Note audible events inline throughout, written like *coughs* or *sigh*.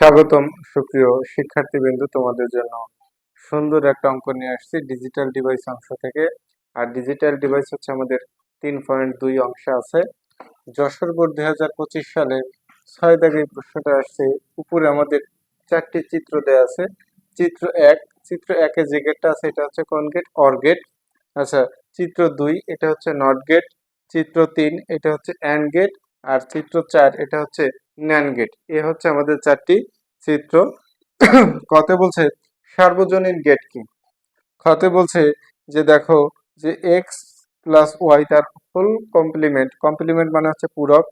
স্বাগতম, সুপ্রিয় শিক্ষার্থীবৃন্দ। তোমাদের জন্য সুন্দর একটা অঙ্ক নিয়ে আসছি ডিজিটাল ডিভাইস অংশ থেকে। আর ডিজিটাল ডিভাইস হচ্ছে আমাদের তিন পয়েন্ট দুই অংশে আছে। যশোর বোর্ড দুই হাজার পঁচিশ সালে ছয় দাগে প্রশ্নটা আসছে, উপরে আমাদের চারটি চিত্র দেওয়া আছে। চিত্র এক, চিত্র একে যে গেটটা আছে, এটা হচ্ছে কোন গেট অর গেট আচ্ছা চিত্র দুই, এটা হচ্ছে নট গেট চিত্র তিন, এটা হচ্ছে অ্যান্ড গেট আর চিত্র চার, এটা হচ্ছে ন্যান গেট এ হচ্ছে আমাদের চারটি চিত্র। কতে বলছে সার্বজনীন গেট কি? খতে বলছে যে দেখো যে এক্স প্লাস ওয়াই তার ফুল কমপ্লিমেন্ট কমপ্লিমেন্ট মানে হচ্ছে পূরক।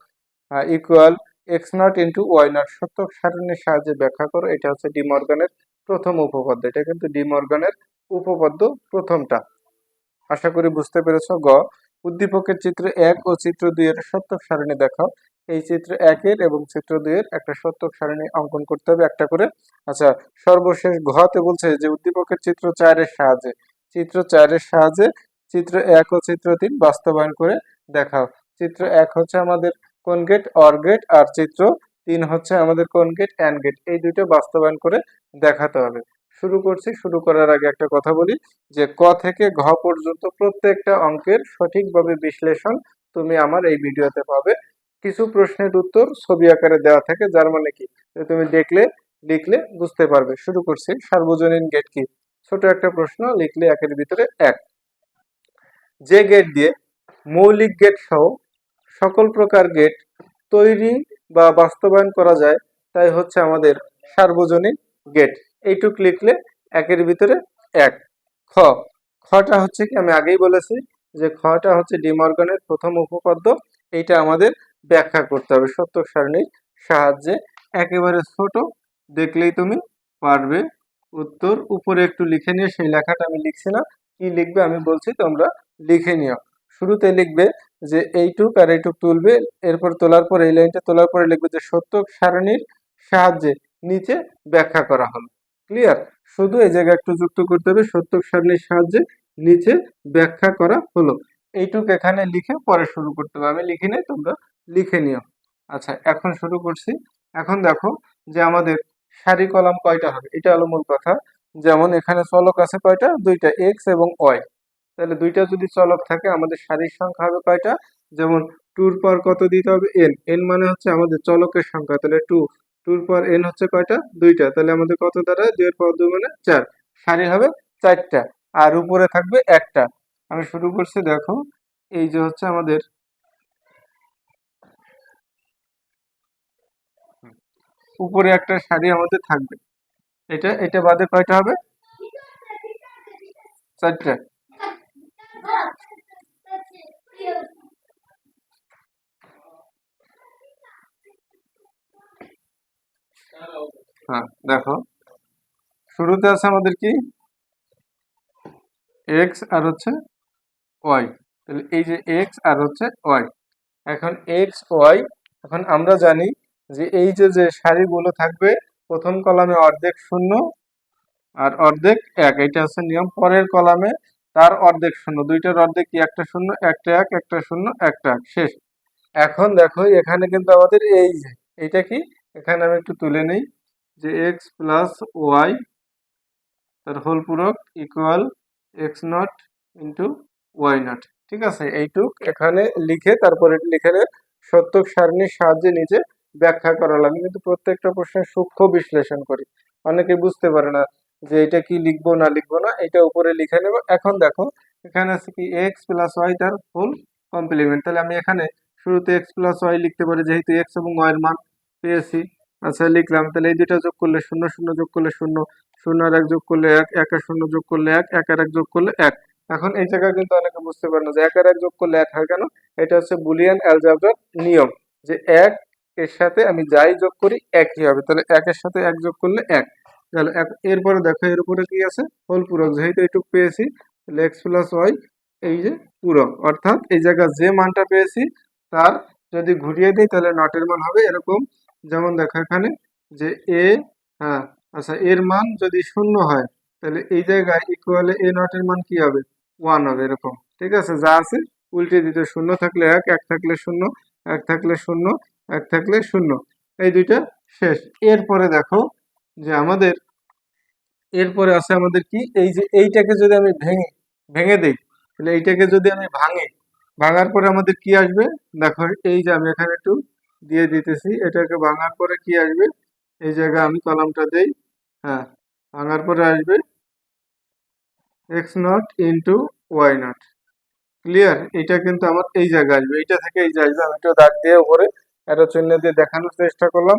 Equal X not into Y not সত্যক সারণীর সাহায্যে ব্যাখ্যা করো, এটা হচ্ছে ডিমর্গানের প্রথম উপপাদ্য। এটা কিন্তু ডিমর্গানের উপপাদ্য প্রথমটা। আশা করি বুঝতে পেরেছ গ। উদ্দীপকের চিত্র এক ও চিত্র দুই এর সত্যক সারণী দেখাও। এই চিত্র একের এবং চিত্র দুইয়ের একটা সত্যক সারণী অঙ্কন করতে হবে একটা করে। আচ্ছা সর্বশেষ ঘতে বলছে যে উদ্দীপকের চিত্র চারের সাহায্যে। চিত্র চারের সাহায্যে চিত্র এক ও চিত্র তিন বাস্তবায়ন করে দেখাও। চিত্র এক হচ্ছে আমাদের কোন গেট অর গেট আর চিত্র তিন হচ্ছে আমাদের কোন গেট অ্যান্ড গেট এই দুটো বাস্তবায়ন করে দেখাতে হবে। শুরু করছি, শুরু করার আগে একটা কথা বলি যে ক থেকে ঘ পর্যন্ত প্রত্যেকটা অঙ্কের সঠিকভাবে বিশ্লেষণ তুমি আমার এই ভিডিওতে পাবে। কিছু প্রশ্নের উত্তর ছবি আকারে দেওয়া থাকে, যার মানে কি? তুমি দেখলে, লিখলে বুঝতে পারবে। শুরু করছি। সার্বজনীন গেট কি? ছোট একটা প্রশ্ন, লিখলে একের ভিতরে এক। যে গেট দিয়ে মৌলিক গেট সহ সকল প্রকার গেট তৈরি বা বাস্তবায়ন করা যায়, তাই হচ্ছে আমাদের সার্বজনীন গেট এইটুক লিখলে একের ভিতরে এক। খ। খটা হচ্ছে কি? আমি আগেই বলেছি যে খটা হচ্ছে ডিমর্গানের প্রথম উপপাদ্য। এইটা আমাদের ব্যাখ্যা করতে হবে। সত্যক সারণীর সাহায্যে একেবারে ছোট, দেখলেই তুমি পারবে। উত্তর উপরে একটু লিখে নিয়ে সেই লেখাটা আমি লিখছি না। কি লিখবে আমি বলছি, তোমরা লিখে নিও। শুরুতে লিখবে যে এইটুক আর এইটুক তুলবে, এরপর তোলার পর এই লাইনটা তোলার পরে লিখবে যে সত্যক সারণীর সাহায্যে নিচে ব্যাখ্যা করা হলো। ক্লিয়ার? শুধু এই জায়গায় একটু যুক্ত করতে হবে সত্যক সারণীর সাহায্যে নিচে ব্যাখ্যা করা হলো। এইটুক এখানে লিখে পরে শুরু করতে হবে। আমি লিখি নাই, তোমরা লিখে নিও। আচ্ছা এখন শুরু করছি। এখন দেখো যে আমাদের সারি কলাম কয়টা হবে? এটা হলো মূল কথা। যেমন এখানে চলক আছে কয়টা? দুইটা এক্স এবং ওয়াই তাহলে দুইটা যদি চলক থাকে, আমাদের সারির সংখ্যা হবে কয়টা? যেমন টুর পর কত দিতে হবে? এন এন মানে হচ্ছে আমাদের চলকের সংখ্যা। তাহলে টু, টুর পর এন হচ্ছে কয়টা? দুইটা। তাহলে আমাদের কত দাঁড়ায়? দুইয়ের পর দুই মানে চার। সারি হবে চারটা। আর উপরে থাকবে একটা। আমি শুরু করছি, দেখো। এই যে হচ্ছে আমাদের উপরে একটা সারি আমাদের থাকবে। এটা এটা বাদে কয়টা হবে? চারটা। হ্যাঁ দেখো। শুরুতে আছে আমাদের কি? এক্স আর হচ্ছে ওয়াই তাহলে এই যে এক্স আর হচ্ছে ওয়াই এখন এক্স ওয়াই এখন আমরা জানি যে এই যে যে সারিগুলো থাকবে, প্রথম কলামে অর্ধেক শূন্য আর অর্ধেক এক। এটা হচ্ছে নিয়ম। পরের কলামে তার অর্ধেক শূন্য। দুইটার অর্ধেক একটা শূন্য? একটা এক, একটা শূন্য, একটা এক। শেষ। এখন দেখো, এখানে কিন্তু আমাদের এই যে কি? এখানে আমি একটু তুলে নেই যে এক্স প্লাস ওয়াই তার হোল পূরক equal X not into Y not ঠিক আছে? এইটুক এখানে লিখে, তারপরে লিখে সত্যক সারণীর সাহায্যে নিজে ব্যাখ্যা করালাম আমি কিন্তু প্রত্যেকটা প্রশ্নের সূক্ষ্ম বিশ্লেষণ করি। অনেকে বুঝতে পারে না যে এটা কি লিখব, না লিখব না, এটা উপরে লিখে নেব। এখন দেখো, এখানে আছে কি এক্স প্লাস ওয়াই তার ফুল কমপ্লিমেন্ট তাহলে আমি এখানে শুরুতে এক্স প্লাস ওয়াই লিখতে পারি, যেহেতু এক্স এবং ওয়াইয়ের মান পেয়েছি। আচ্ছা লিখলাম। তাহলে এই দুটা যোগ করলে শূন্য শূন্য যোগ করলে শূন্য শূন্য আর এক যোগ করলে এক এক আর শূন্য যোগ করলে এক এক আর এক যোগ করলে এক। এখন এই জায়গায় কিন্তু অনেকে বুঝতে পারে না যে এক আর এক যোগ করলে এক হয় কেন? এটা হচ্ছে বুলিয়ান অ্যালজাবরার নিয়ম যে এক এর সাথে আমি যাই যোগ করি, একই হবে। তাহলে একের সাথে এক যোগ করলে এক। তাহলে এরপরে দেখো এর উপরে কি আছে? হোল পূরক। যেহেতু এইটুক পেয়েছি, তাহলে এক্স প্লাস ওয়াই এই যে পূরক। অর্থাৎ এই জায়গায় যে মানটা পেয়েছি, তার যদি ঘুরিয়ে দিই, তাহলে নটের মান হবে এরকম। যেমন দেখো এখানে যে এ হ্যাঁ আচ্ছা এর মান যদি শূন্য হয়, তাহলে এই জায়গায় ইকুয়ালে এ নটের মান কি হবে? ওয়ান হবে এরকম। ঠিক আছে? যা আছে, উল্টে দিতে শূন্য থাকলে এক এক থাকলে শূন্য, এক থাকলে শূন্য এক থাকলে শূন্য। এই দুইটা শেষ। এরপরে দেখো যে আমাদের, এরপরে আছে আমাদের কি? এই যে এইটাকে যদি আমি ভেঙে ভেঙে দেই, তাহলে এইটাকে যদি আমি ভাঙি, ভাঙার পরে আমাদের কি আসবে? দেখো এই যে আমি এখানে একটু দিয়ে দিতেছি, এটাকে ভাঙার পরে কি আসবে? এই জায়গায় আমি কলামটা দেই হ্যাঁ ভাঙার পরে আসবে X not into Y not clear এটা কিন্তু আমার এই জায়গায় আসবে, এইটা থেকে এই জায়গায় আমি একটু দাগ দিয়ে উপরে এরো চিহ্ন দিয়ে দেখানোর চেষ্টা করলাম।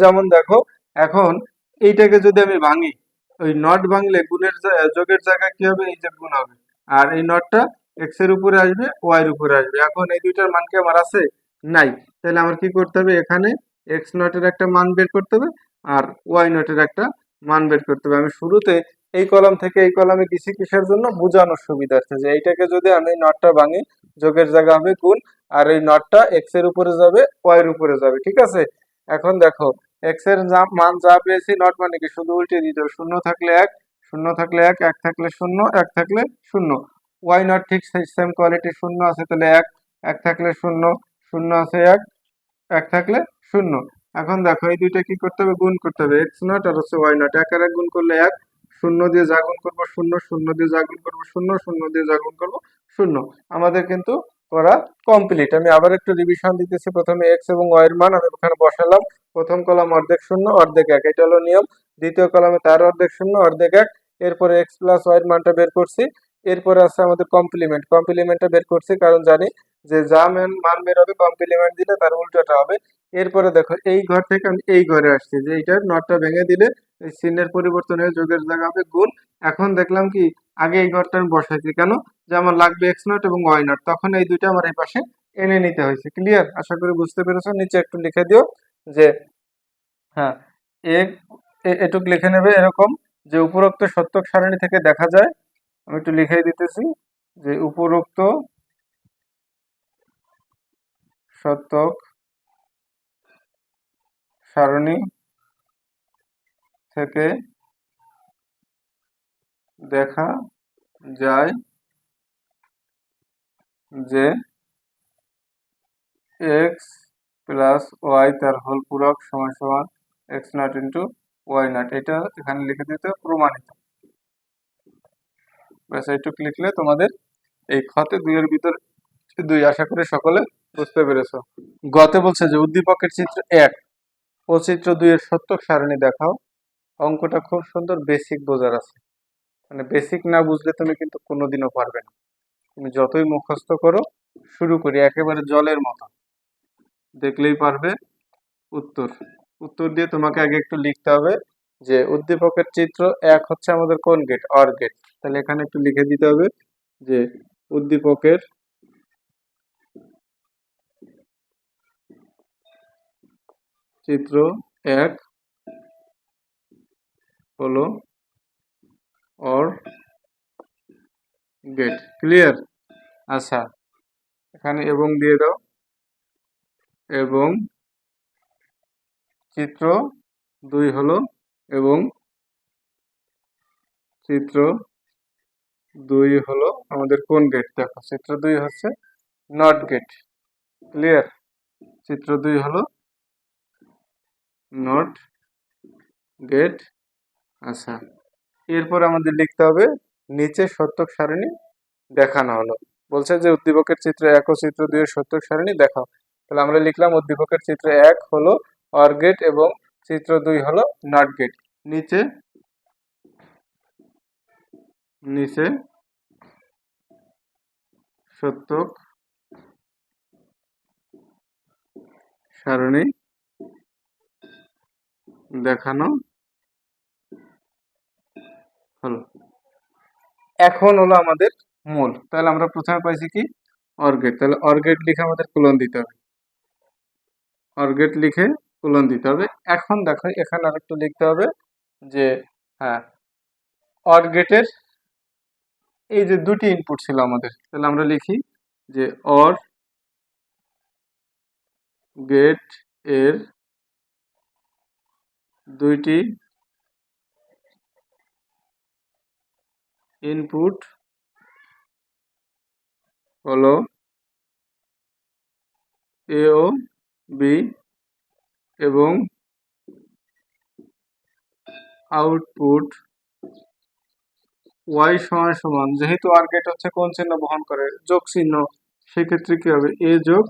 যেমন দেখো, এখন এইটাকে যদি আমি ভাঙি, ওই নট ভাঙলে গুণের যোগের জায়গায় কি হবে? এই যে গুণ হবে। আর এই নটটা এক্সের উপরে আসবে ওয়াই এর উপরে আসবে। এখন এই দুইটার মান কি আমার আছে? নাই। তাহলে আমার কি করতে হবে? এখানে এক্স নটের একটা মান বের করতে হবে আর ওয়াই নটের একটা মান বের করতে হবে। আমি শুরুতে এই কলাম থেকে এই কলামে গেছি কিসের জন্য? বোঝানোর সুবিধার্থে যে এইটাকে যদি আমি নটটা ভাঙি যোগের জায়গা হবে গুণ আর এই নটটা এক্সের উপরে যাবে ওয়াই এর উপরে যাবে, ঠিক আছে? এখন দেখো এক্সের মান যা পেয়েছি নট মানে কি? শুধু উল্টে দিতে শূন্য থাকলে এক, শূন্য থাকলে এক এক থাকলে শূন্য, এক থাকলে শূন্য। ওয়াই নট ঠিক সেম কোয়ালিটি শূন্য আছে তাহলে এক এক থাকলে শূন্য শূন্য আছে এক এক থাকলে শূন্য। এখন দেখো, এই দুইটা কি করতে হবে? গুণ করতে হবে। এক্স নট আর হচ্ছে ওয়াই নট এক আর এক গুণ করলে এক, শূন্য দিয়ে যা গুণ করব, শূন্য শূন্য দিয়ে যা গুণ করব, শূন্য শূন্য দিয়ে যা গুণ করব শূন্য। আমাদের কিন্তু করা কমপ্লিট আমি আবার একটু রিভিশন দিতেছি। প্রথমে এক্স এবং ওয়াই এর মান, আমি ওখানে বসালাম। প্রথম কলাম অর্ধেক শূন্য, অর্ধেক এক। এটা হলো নিয়ম। দ্বিতীয় কলামে তার অর্ধেক শূন্য, অর্ধেক এক। এরপরে এক্স প্লাস ওয়াই এর মানটা বের করছি। এরপরে আছে আমাদের কমপ্লিমেন্ট কমপ্লিমেন্টটা বের করছি কারণ জানি যে যা মান মান বের হবে কমপ্লিমেন্ট দিলে তার উল্টোটা হবে। এরপরে দেখো, এই ঘর থেকে আমি এই ঘরে আসছি যে এইটার নটটা ভেঙে দিলে এই চিহ্নের পরিবর্তন হয়ে যোগের জায়গা হবে গুণ। এখন দেখলাম কি আগে এই ঘরটা আমি বসাইছি। কেন? যে আমার লাগবে এক্স নট এবং ওয়াই নট তখন এই দুইটা আমার এই পাশে এনে নিতে হয়েছে। ক্লিয়ার আশা করি বুঝতে পেরেছ? নিচে একটু লিখে দিও যে হ্যাঁ এটুক লিখে নেবে এরকম যে উপরোক্ত সত্যক সারণী থেকে দেখা যায়। আমি একটু লিখে দিতেছি যে উপরোক্ত সত্যক সারণী থেকে দেখা যায় যে এক্স প্লাস ওয়াই তার হোল পূরক সমান সমান X not into Y not এটা এখানে লিখে দিতে প্রমাণিত। ব্যাস, এইটুকু লিখলে তোমাদের এই ক্ষতে দুইয়ের ভিতর দুই, আশা করি সকলে বুঝতে পেরেছ। গতে বলছে যে উদ্দীপকের চিত্র এক। ও চিত্র দুইয়ের সত্যক সারণী দেখাও। অঙ্কটা খুব সুন্দর বেসিক বোঝার আছে। মানে বেসিক না বুঝলে তুমি কিন্তু কোনোদিনও পারবে না। তুমি যতই মুখস্থ করো, শুরু করি, একেবারে জলের মতো। দেখলেই পারবে উত্তর। উত্তর দিয়ে তোমাকে আগে একটু লিখতে হবে যে, উদ্দীপকের চিত্র এক হচ্ছে আমাদের কোন গেট অর গেট তাহলে এখানে একটু লিখে দিতে হবে যে, উদ্দীপকের চিত্র এক হলো অর গেট ক্লিয়ার আচ্ছা এখানে এবং দিয়ে দাও। এবং চিত্র দুই হলো এবং চিত্র দুই হলো আমাদের কোন গেট দেখো, চিত্র দুই হচ্ছে নট গেট ক্লিয়ার চিত্র দুই হলো নট গেট আচ্ছা। এরপর আমাদের লিখতে হবে, নিচে সত্যক সারণী দেখানো হলো। বলছে যে উদ্দীপকের চিত্র এক ও চিত্র দুই সত্যক সারণী দেখাও। তাহলে আমরা লিখলাম উদ্দীপকের চিত্র এক হলো অর গেট এবং চিত্র দুই হলো নট গেট নিচে নিচে সত্যক সারণী দেখানো হলো। এখন হলো আমাদের মূল। তাহলে আমরা প্রথমে পাইছি কি? অর্গেট তাহলে অর্গেট লিখে আমাদের কুলন দিতে হবে। অর্গেট লিখে কুলন দিতে হবে। এখন দেখো, এখানে আরেকটু লিখতে হবে যে হ্যাঁ অর্গেটের এই যে দুটি ইনপুট ছিল আমাদের, তাহলে আমরা লিখি যে অর গেটের দুইটি ইনপুট হলো এ ও বি এবং আউটপুট ওয়াই সমান সমান। যেহেতু আর গেট হচ্ছে কোন চিহ্ন বহন করে? যোগ চিহ্ন। সেক্ষেত্রে কি হবে? এ যোগ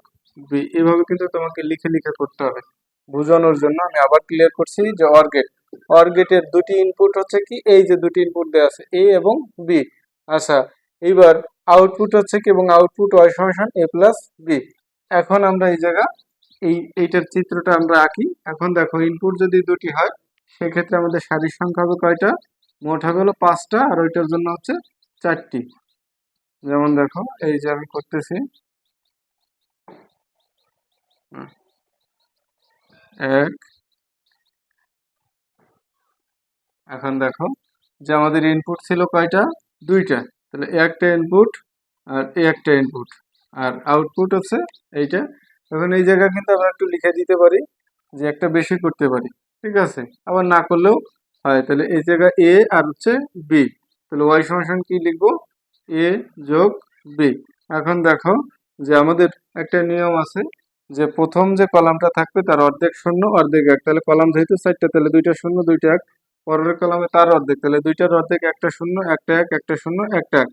বি এভাবে কিন্তু তোমাকে লিখে লিখে করতে হবে। বোঝানোর জন্য আমি আবার ক্লিয়ার করছি যে অর গেট অর গেটের দুটি ইনপুট হচ্ছে কি? এই যে দুটি ইনপুট দেওয়া আছে এ এবং বি আচ্ছা এইবার আউটপুট হচ্ছে কি এবং আউটপুট ওয়াই সমান এ প্লাস বি এখন আমরা এই জায়গা, এই, এইটার চিত্রটা আমরা আঁকি। এখন দেখো ইনপুট যদি দুটি হয়, সেক্ষেত্রে আমাদের সারির সংখ্যা হবে কয়টা? মোট হবে হলো পাঁচটা, আর ওইটার জন্য হচ্ছে চারটি। যেমন দেখো, এই যে আমি করতেছি। এক এখন দেখো যে আমাদের ইনপুট ছিল কয়টা? দুইটা। তাহলে একটা ইনপুট আর একটা ইনপুট আর আউটপুট হচ্ছে এইটা। এখন এই জায়গা কিন্তু আমরা একটু লিখে দিতে পারি যে একটা বেশি করতে পারি। ঠিক আছে? আবার না করলেও হয়। তাহলে এই জায়গা এ আর হচ্ছে বি তাহলে ওয়াই সমান কি লিখব? এ যোগ বি এখন দেখো যে আমাদের একটা নিয়ম আছে যে প্রথম যে কলামটা থাকবে তার অর্ধেক শূন্য, অর্ধেক এক। তাহলে কলাম যেহেতু চারটা, তাহলে দুইটা শূন্য, দুইটা এক। পরের কলামে তার অর্ধেক তাহলে দুইটার অর্ধেক একটা শূন্য, একটা এক, একটা শূন্য, একটা এক।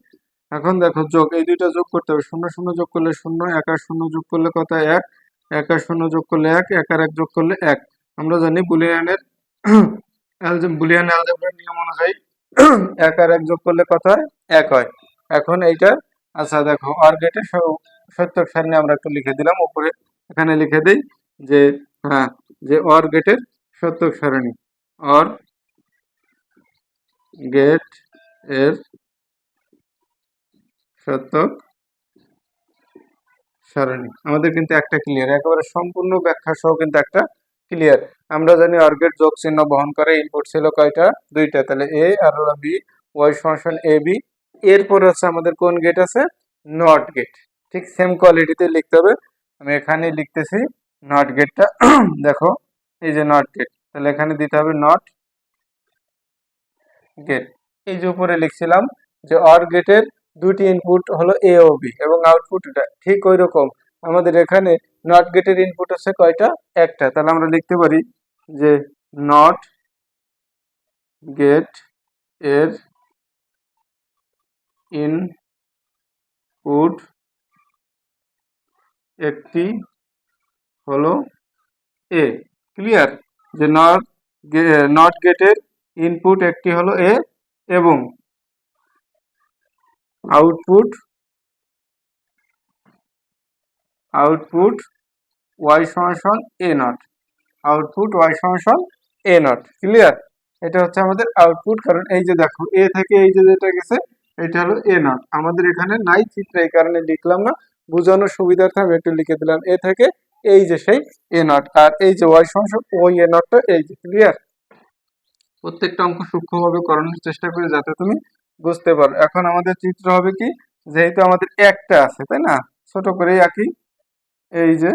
এখন দেখো যোগ, এই দুইটা যোগ করতে হবে। শূন্য শূন্য যোগ করলে শূন্য, এক আর শূন্য যোগ করলে কত এক? এক আর শূন্য যোগ করলে এক এক আর এক যোগ করলে এক। আমরা জানি বুলিয়ানের *clears throat* বুলিয়ান অ্যালজেব্রার নিয়ম অনুযায়ী *clears throat* এক আর এক যোগ করলে কত হয়? এক হয়। এখন এইটা আচ্ছা দেখো, আর গেটে সত্যক সারণী আমরা একটু লিখে দিলাম, উপরে এখানে লিখে দিই যে হ্যাঁ যে অর গেটের সত্যক সারণী। অর গেটের সত্যক সারণী। আমাদের কিন্তু একটা ক্লিয়ার একেবারে সম্পূর্ণ ব্যাখ্যা সহ কিন্তু একটা ক্লিয়ার আমরা জানি অর্গেট যোগ চিহ্ন বহন করে ইনপুট ছিল কয়টা? দুইটা। তাহলে এ আর হলো বি ওয়াই সমান এ বি এরপর হচ্ছে আমাদের কোন গেট আছে? নট গেট ঠিক সেম কোয়ালিটিতে লিখতে হবে। আমি এখানে লিখতেছি নট গেটটা *clears throat* দেখো, এই যে নট গেট তাহলে এখানে দিতে হবে নট গেট এই যে উপরে লিখছিলাম যে অর গেটের দুটি ইনপুট হলো এ ও বি এবং আউটপুট ঠিক ওই রকম আমাদের এখানে নট গেটের ইনপুট হচ্ছে কয়টা? একটা। তাহলে আমরা লিখতে পারি যে নট গেটের ইনপুট একটি হলো এ ক্লিয়ার যে নট নট গেটের ইনপুট একটি হলো এ এবং আউটপুট আউটপুট ওয়াই সমান এ নট আউটপুট ওয়াই সমান এ নট ক্লিয়ার এটা হচ্ছে আমাদের আউটপুট কারণ এই যে দেখো এ থেকে এই যে যেটা গেছে, এটা হলো এ নট আমাদের এখানে নাই চিত্র, এই কারণে লিখলাম না। বোঝানোর সুবিধার্থে আমি একটু লিখে দিলাম। এ থেকে এই যে সেই এ নট আর এই যে ওয়াই সমান ওই এ নটটা এই যে ক্লিয়ার প্রত্যেকটা অঙ্ক সূক্ষ্মভাবে করানোর চেষ্টা করি যাতে তুমি বুঝতে পারো। এখন আমাদের চিত্র হবে কি? যেহেতু আমাদের একটা আছে, তাই না? ছোট করে আঁকি। এই যে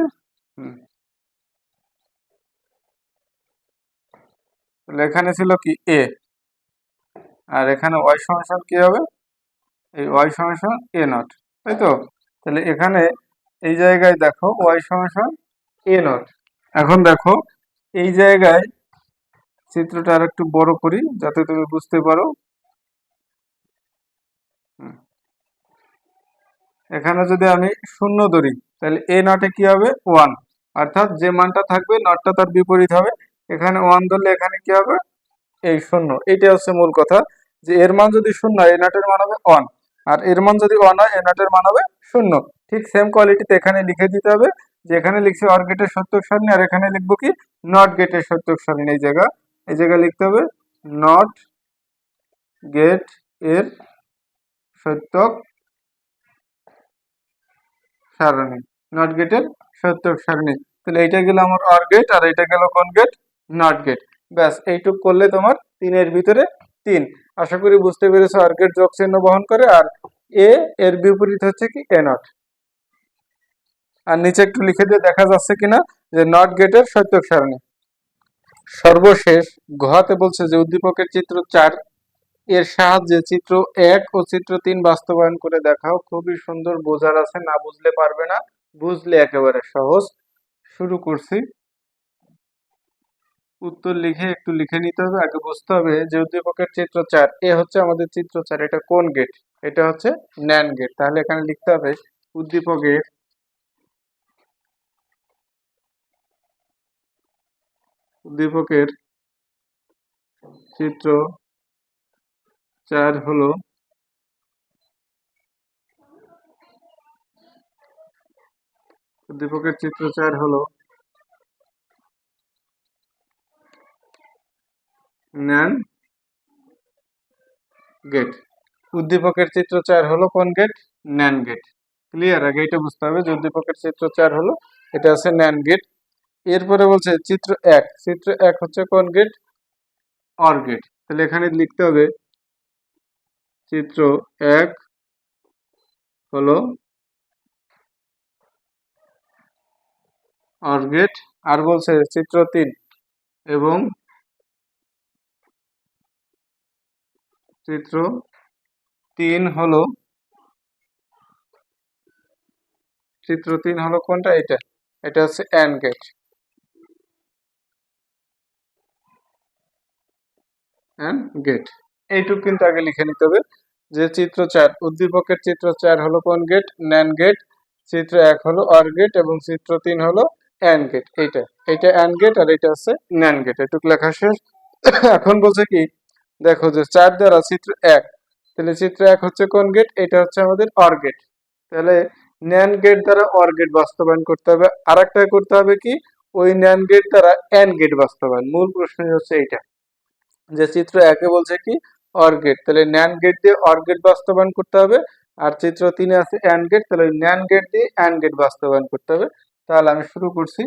এখানে ছিল কি? এ আর এখানে ওয়াই সমান কি হবে? এই ওয়াই সমান এ নট তাই তো? তাহলে এখানে এই জায়গায় দেখো ওয়াই সমান এ নট এখন দেখো, এই জায়গায় চিত্রটা আর একটু বড় করি, যাতে তুমি বুঝতে পারো। এখানে যদি আমি শূন্য ধরি, তাহলে এ নটে কি হবে? ওয়ান। অর্থাৎ যে মানটা থাকবে, নটটা তার বিপরীত হবে। এখানে ওয়ান ধরলে এখানে কি হবে? এই শূন্য। এটা হচ্ছে মূল কথা। যে এর মান যদি শূন্য এ নটের মান হবে ওয়ান। আর এর মান যদি ওয়ান হয়, এ নটের মান হবে শূন্য। ঠিক সেম কোয়ালিটিতে এখানে লিখে দিতে হবে যে এখানে লিখছি অর গেটের সত্যক সারণী, আর এখানে লিখব কি? নট গেটের সত্যক সারণী, এই জায়গা। এই জায়গায় লিখতে হবে নট গেটের সত্যক সারণী নট গেটের সত্যক সারণী। তাহলে এইটা গেল আমার অর গেট আর এটা গেল কোন গেট নট গেট ব্যাস, এইটুক করলে তোমার তিনের ভিতরে তিন। আশা করি বুঝতে পেরেছ অর গেট যোগ চিহ্ন বহন করে, আর এ এর বিপরীত হচ্ছে কি? এ নট আর নিচে একটু লিখে দিয়ে দেখা যাচ্ছে কিনা যে নট গেটের সত্যক সারণী। সর্বশেষ ঘতে বলছে যে উদ্দীপকের চিত্র চার এর সাহায্যে চিত্র এক ও চিত্র তিন বাস্তবায়ন করে দেখাও। খুবই সুন্দর, বোঝার আছে, না বুঝলে পারবে না, বুঝলে একেবারে সহজ। শুরু করছি। উত্তর লিখে একটু লিখে নিতে হবে, আগে বুঝতে হবে যে উদ্দীপকের চিত্র চার, এ হচ্ছে আমাদের চিত্র চার, এটা কোন গেট এটা হচ্ছে ন্যান গেট তাহলে এখানে লিখতে হবে উদ্দীপকের উদ্দীপকের চিত্র চার হলো উদ্দীপকের চিত্র চার হলো ন্যান গেট। উদ্দীপকের চিত্র চার হলো কোন গেট? NAND gate. ক্লিয়ার আগে এটা বুঝতে হবে যে উদ্দীপকের চিত্র চার হলো, এটা আছে ন্যান গেট। এরপরে বলছে চিত্র এক। চিত্র এক হচ্ছে কোন গেট অর গেট তাহলে এখানে লিখতে হবে চিত্র এক হলো অর গেট আর বলছে চিত্র তিন এবং চিত্র তিন হলো চিত্র তিন হলো কোনটা? এটা। এটা হচ্ছে অ্যান্ড গেট অ্যান্ড গেট। এইটুক কিন্তু আগে লিখে নিতে হবে। যে চিত্র চার, উদ্দীপকের চিত্র চার হলো কোন গেট? NAND gate. চিত্র এক হলো অর গেট এবং চিত্র তিন হলো অ্যান্ড গেট। এইটা এইটা অ্যান্ড গেট আর এটা হচ্ছে ন্যান গেট। এটুক লেখা শেষ। *coughs* এখন বলছে কি, দেখো যে চার দ্বারা চিত্র এক, তাহলে চিত্র এক হচ্ছে কোন গেট? এটা হচ্ছে আমাদের অর গেট। তাহলে ন্যান গেট দ্বারা অর গেট বাস্তবায়ন করতে হবে। আর করতে হবে কি? ওই ন্যান গেট দ্বারা অ্যান্ড গেট বাস্তবায়ন। মূল প্রশ্ন হচ্ছে এইটা। যে চিত্র একে বলছে কি? অর গেট তাহলে ন্যান গেট দিয়ে অর গেট বাস্তবায়ন করতে হবে। আর চিত্র তিনে আছে অ্যান্ড গেট তাহলে ন্যান গেট দিয়ে অ্যান্ড গেট বাস্তবায়ন করতে হবে। তাহলে আমি শুরু করছি।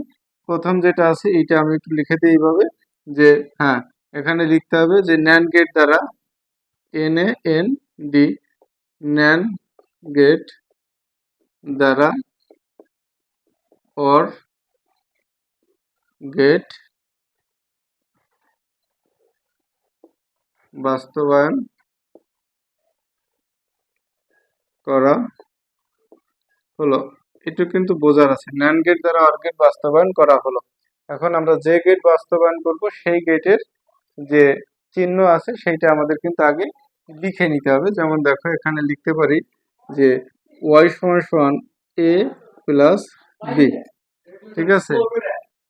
প্রথম যেটা আছে, এইটা আমি একটু লিখে দিই এইভাবে যে হ্যাঁ এখানে লিখতে হবে যে ন্যান গেট দ্বারা N A N D NAND gate দ্বারা অর গেট বাস্তবায়ন করা হলো। একটু কিন্তু বোঝার আছে। ন্যান গেট দ্বারা অর গেট বাস্তবায়ন করা হলো। এখন আমরা যে গেট বাস্তবায়ন করব, সেই গেটের যে চিহ্ন আছে, সেইটা আমাদের কিন্তু আগে লিখে নিতে হবে। যেমন দেখো, এখানে লিখতে পারি যে ওয়াই সমান এ প্লাস বি ঠিক আছে?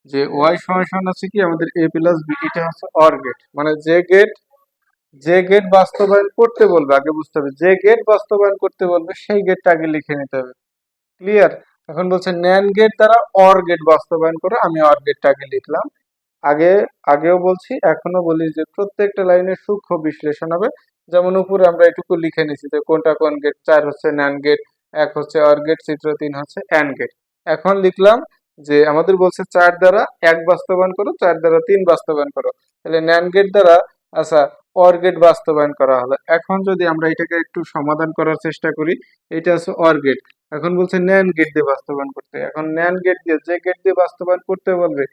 যে ওয়াই সমান আছে কি? আমাদের এ প্লাস বি এটা হচ্ছে অর গেট মানে যে গেট যে গেট বাস্তবায়ন করতে বলবে, আগে বুঝতে হবে, যে গেট বাস্তবায়ন করতে বলবে, সেই গেটটা আগে লিখে নিতে হবে। ক্লিয়ার এখন বলছে ন্যান গেট দ্বারা অর গেট বাস্তবায়ন করে, আমি অর গেটটা আগে লিখলাম। আগে, আগেও বলছি এখনও বলি যে প্রত্যেকটা লাইনের সূক্ষ্ম বিশ্লেষণ হবে। যেমন উপরে আমরা এটুকু লিখে নিছি যে কোনটা কোন গেট চার হচ্ছে ন্যান গেট এক হচ্ছে অর গেট চিত্র তিন হচ্ছে অ্যান গেট এখন লিখলাম যে আমাদের বলছে চার দ্বারা এক বাস্তবায়ন করো, চার দ্বারা তিন বাস্তবায়ন করো। তাহলে ন্যান গেট দ্বারা আচ্ছা অর গেট বাস্তবায়ন করা হলো। এখন যদি আমরা এটাকে একটু সমাধান করার চেষ্টা করি, এটা হচ্ছে অর গেট এখন বলছে ন্যান গেট দিয়ে বাস্তবায়ন করতে। এখন ন্যান গেট দিয়ে যে গেট দিয়ে বাস্তবায়ন করতে বলবে,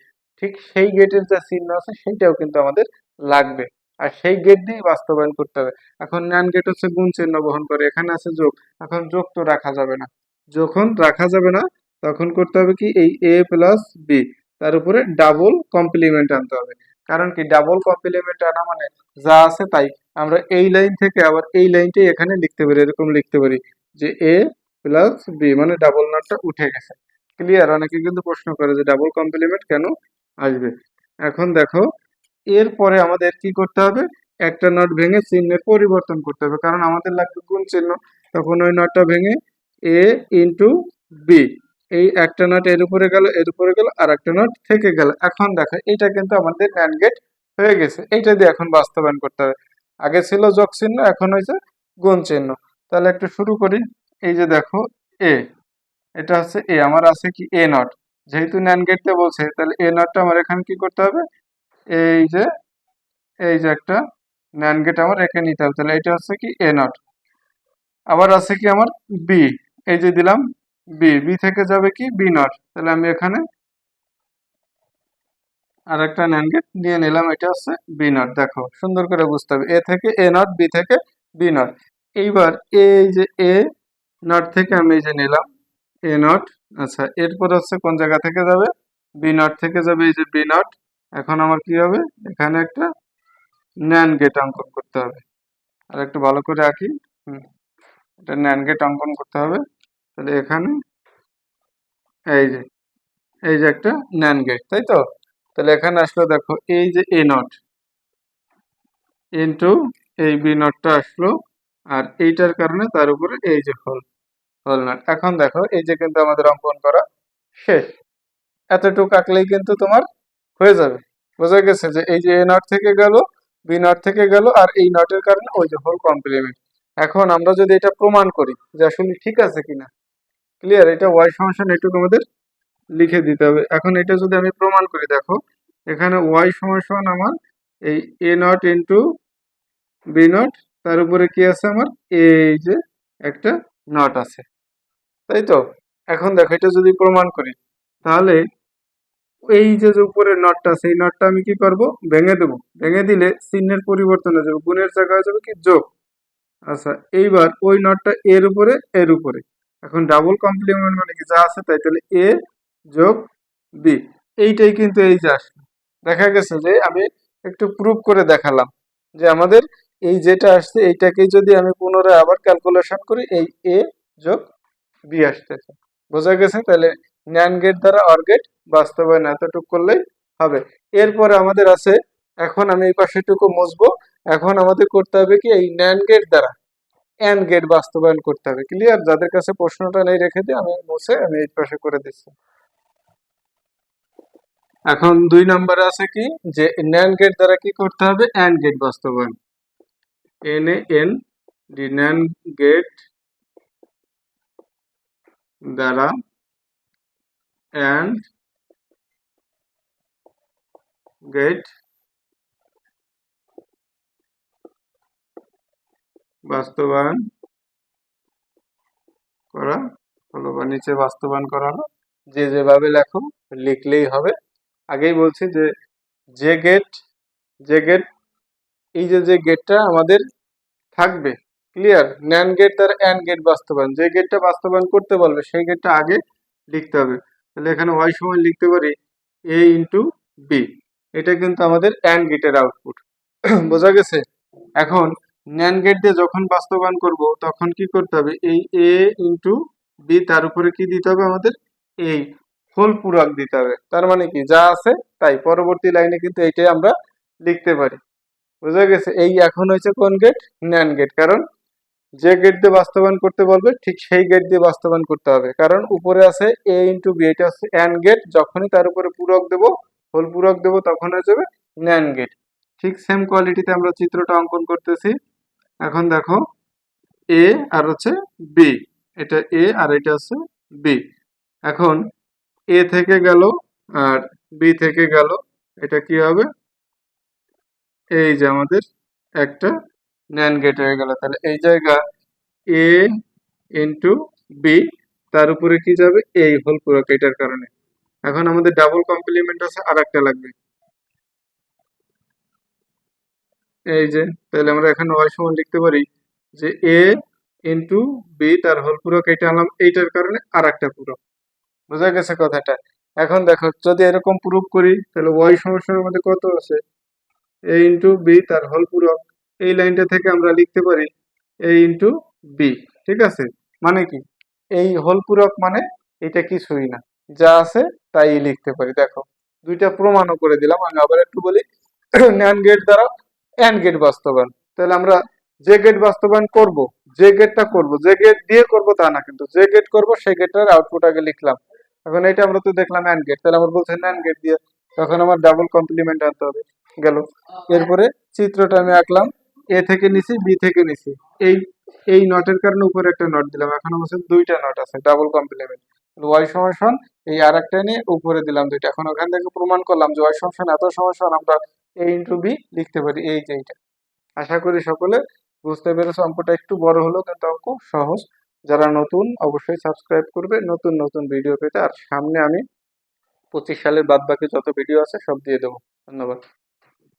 ঠিক সেই গেটের যে চিহ্ন আছে, সেইটাও কিন্তু আমাদের লাগবে। আর সেই গেট দিয়েই বাস্তবায়ন করতে হবে। এখন ন্যান গেট হচ্ছে গুণ চিহ্ন বহন করে। এখানে আছে যোগ। এখন যোগ তো রাখা যাবে না। যখন রাখা যাবে না, তখন করতে হবে কি? এই এ প্লাস বি তার উপরে ডাবল কমপ্লিমেন্ট আনতে হবে। কারণ কি ডাবল কমপ্লিমেন্ট আনা মানে যা আছে তাই। আমরা এই লাইন থেকে আবার এই লাইনটাই এখানে লিখতে পারি, এরকম লিখতে পারি যে এ প্লাস বি মানে ডাবল নটটা উঠে গেছে। ক্লিয়ার অনেকে কিন্তু প্রশ্ন করে যে ডাবল কমপ্লিমেন্ট কেন আসবে? এখন দেখো, এরপরে আমাদের কি করতে হবে? একটা নট ভেঙে চিহ্নের পরিবর্তন করতে হবে। কারণ আমাদের লাগবে গুণ চিহ্ন। তখন ওই নটটা ভেঙে এ ইন্টু বি এই একটা নট এর উপরে গেল, এর উপরে গেল আর একটা নট থেকে গেল। এখন দেখো এটা কিন্তু আমাদের ন্যান্ড গেট হয়ে গেছে। এইটা দিয়ে এখন বাস্তবায়ন করতে হবে। আগে ছিল যোগ চিহ্ন, এখন হয়েছে গুণ চিহ্ন। তাহলে একটু শুরু করি। এই যে দেখো এ এটা হচ্ছে এ আমার আছে কি এ নট যেহেতু ন্যান গেটতে বলছে, তাহলে এ নটটা আমার এখানে কি করতে হবে? এই যে এই যে একটা ন্যান গেট আমার রেখে নিতে হবে। তাহলে এটা হচ্ছে কি এ নট আবার আছে কি আমার বি এই যে দিলাম বি বি থেকে যাবে কি? বি নট তাহলে আমি এখানে আর একটা ন্যান গেট নিয়ে নিলাম, এটা হচ্ছে বি নট দেখো, সুন্দর করে বুঝতে হবে। এ থেকে এ নট বি থেকে বি নট এইবার এই যে এ নট থেকে আমি এই যে নিলাম এ নট আচ্ছা এরপর হচ্ছে কোন জায়গা থেকে যাবে? বি নট থেকে যাবে এই যে বি নট এখন আমার কি হবে? এখানে একটা ন্যান গেট অঙ্কন করতে হবে। আর একটু ভালো করে আঁকি। হুম এটা ন্যান গেট অঙ্কন করতে হবে। তাহলে এখানে এই যে এই যে একটা ন্যান গেট তাই তো? তাহলে এখানে আসলো দেখো এই যে এ নট ইন্টু এই বি নটটা আসলো আর এইটার কারণে তার উপরে এই যে হোল হোল নট এখন দেখো এই যে কিন্তু আমাদের অঙ্কন করা শেষ। এতটুকু আঁকলেই কিন্তু তোমার হয়ে যাবে। বোঝা গেছে যে এই যে এ নট থেকে গেল বি নট থেকে গেল আর এই নটের কারণে ওই যে হোল কমপ্লিমেন্ট এখন আমরা যদি এটা প্রমাণ করি যে আসলে ঠিক আছে কিনা ক্লিয়ার এটা ওয়াই সমস্যা এটুকু আমাদের লিখে দিতে হবে। এখন এটা যদি আমি প্রমাণ করি, দেখো, এখানে ওয়াই সমান আমার এই A not into B not, তার উপরে কি আছে আমার? এই যে একটা নট আছে। তাই তো? এখন দেখো, এটা যদি প্রমাণ করি, তাহলে এই যে উপরের নটটা আছে, এই নটটা আমি কি করব? ভেঙে দেবো। ভেঙে দিলে চিহ্নের পরিবর্তন হয়ে যাবে। গুণের জায়গায় হয়ে যাবে কি? যোগ। আচ্ছা এইবার ওই নটটা এর উপরে এর উপরে। এখন ডাবল কমপ্লিমেন্ট মানে কি? যা আছে তাই তাহলে এ যোগ বি এইটাই কিন্তু এই যে আসলো। দেখা গেছে যে আমি একটু প্রুভ করে দেখালাম যে আমাদের এই যেটা আসছে, এইটাকেই যদি আমি পুনরায় আবার ক্যালকুলেশন করি, এই এ যোগ বি আসতেছে। বোঝা গেছে? তাহলে ন্যান গেট দ্বারা অর গেট বাস্তবায়ন এতটুকু করলেই হবে। এরপরে আমাদের আছে, এখন আমি এই পাশেটুকু মুছবো। এখন আমাদের করতে হবে কি? এই ন্যান গেট দ্বারা। অ্যান্ড গেট বাস্তবায়ন করতে হবে। ক্লিয়ার যাদের কাছে প্রশ্নটা নেই, রেখে দিই আমি মুছে, আমি এই পাশে করে দিচ্ছি। এখন দুই নম্বরে আছে কি? যে ন্যান গেট দ্বারা কি করতে হবে? অ্যান্ড গেট বাস্তবায়ন। N A N D NAND gate দ্বারা অ্যান্ড গেট বাস্তবায়ন করা, হলো বা নিচে বাস্তবায়ন করা হলো। যে যেভাবে লেখো, লিখলেই হবে। আগেই বলছি যে যে গেট যে গেট এই যে যে গেটটা আমাদের থাকবে ক্লিয়ার ন্যান গেট তার অ্যান্ড গেট বাস্তবায়ন। যে গেটটা বাস্তবায়ন করতে বলবে, সেই গেটটা আগে লিখতে হবে। তাহলে এখানে ওয়াই সময় লিখতে পারি এ ইন্টু বি এটা কিন্তু আমাদের অ্যান্ড গেটের আউটপুট বোঝা গেছে? এখন ন্যান গেট দিয়ে যখন বাস্তবায়ন করব, তখন কি করতে হবে? এই এ ইন্টু বি তার উপরে কি দিতে হবে আমাদের? এই হোল পূরক দিতে হবে। তার মানে কি? যা আছে তাই। পরবর্তী লাইনে কিন্তু এইটাই আমরা লিখতে পারি। বোঝা গেছে? এই এখন হয়েছে কোন গেট ন্যান গেট কারণ যে গেট দিয়ে বাস্তবায়ন করতে বলবে, ঠিক সেই গেট দিয়ে বাস্তবায়ন করতে হবে। কারণ উপরে আছে এ ইন্টু বি এটা হচ্ছে অ্যান গেট যখনই তার উপরে পূরক দেব হোল পূরক দেব, তখন হয়ে যাবে ন্যান গেট ঠিক সেম কোয়ালিটিতে আমরা চিত্রটা অঙ্কন করতেছি। এখন দেখো এ আর হচ্ছে বি এটা এ আর এটা হচ্ছে বি এখন এ থেকে গেল আর বি থেকে গেল, এটা কি হবে? এই যে আমাদের একটা ন্যান গেট হয়ে গেল। তাহলে এই জায়গা এ ইন্টু বি তার উপরে কি যাবে? এই হোল পুরো এটার কারণে। এখন আমাদের ডাবল কমপ্লিমেন্ট আছে আর একটা লাগবে। এই যে, তাহলে আমরা এখানে ওয়াই সমান লিখতে পারি যে এ ইন্টু বি তার হোল পুরো কেটে আনলাম, এইটার কারণে আর একটা পুরো। বোঝা গেছে কথাটা? এখন দেখো, যদি এরকম প্রুফ করি, তাহলে ওয়াই সমস্যার মধ্যে কত আছে? এ ইন্টু বি তার হোল পূরক এই লাইনটা থেকে আমরা লিখতে পারি এ ইন্টু বি ঠিক আছে? মানে কি? এই হোল পূরক মানে এটা কিছুই না। যা আছে তাই লিখতে পারি। দেখো, দুইটা প্রমাণও করে দিলাম, আমি আবার একটু বলি। *coughs* ন্যান গেট দ্বারা অ্যান্ড গেট বাস্তবায়ন। তাহলে আমরা যে গেট বাস্তবায়ন করব, যে গেটটা করব, যে গেট দিয়ে করব তা না, কিন্তু যে গেট করব, সেই গেটটার আউটপুট আগে লিখলাম। এখন এটা আমরা তো দেখলাম অ্যান্ড গেট তাহলে আমার বলছে অ্যান্ড গেট দিয়ে। তখন আমার ডাবল কমপ্লিমেন্ট আনতে হবে। গেল। এরপরে চিত্রটা আমি আঁকলাম। এ থেকে নিছি বি থেকে নিছি। এই এই নটের কারণে উপরে একটা নট দিলাম। এখন আমার দুইটা নট আছে ডাবল কমপ্লিমেন্ট ওয়াই সমান এই আর একটা নিয়ে উপরে দিলাম দুইটা। এখন ওখান থেকে প্রমাণ করলাম যে ওয়াই সমান এত সমান আমরা এ ইন্টু বি লিখতে পারি, এই যে এইটা। আশা করি সকলে বুঝতে পেরেছ, অঙ্কটা একটু বড় হলো কিন্তু অঙ্ক সহজ। যারা নতুন, অবশ্যই সাবস্ক্রাইব করবে। নতুন নতুন ভিডিও পেতে। আর সামনে আমি পঁচিশ সালের বাদ বাকি যত ভিডিও আছে সব দিয়ে দেবো। ধন্যবাদ।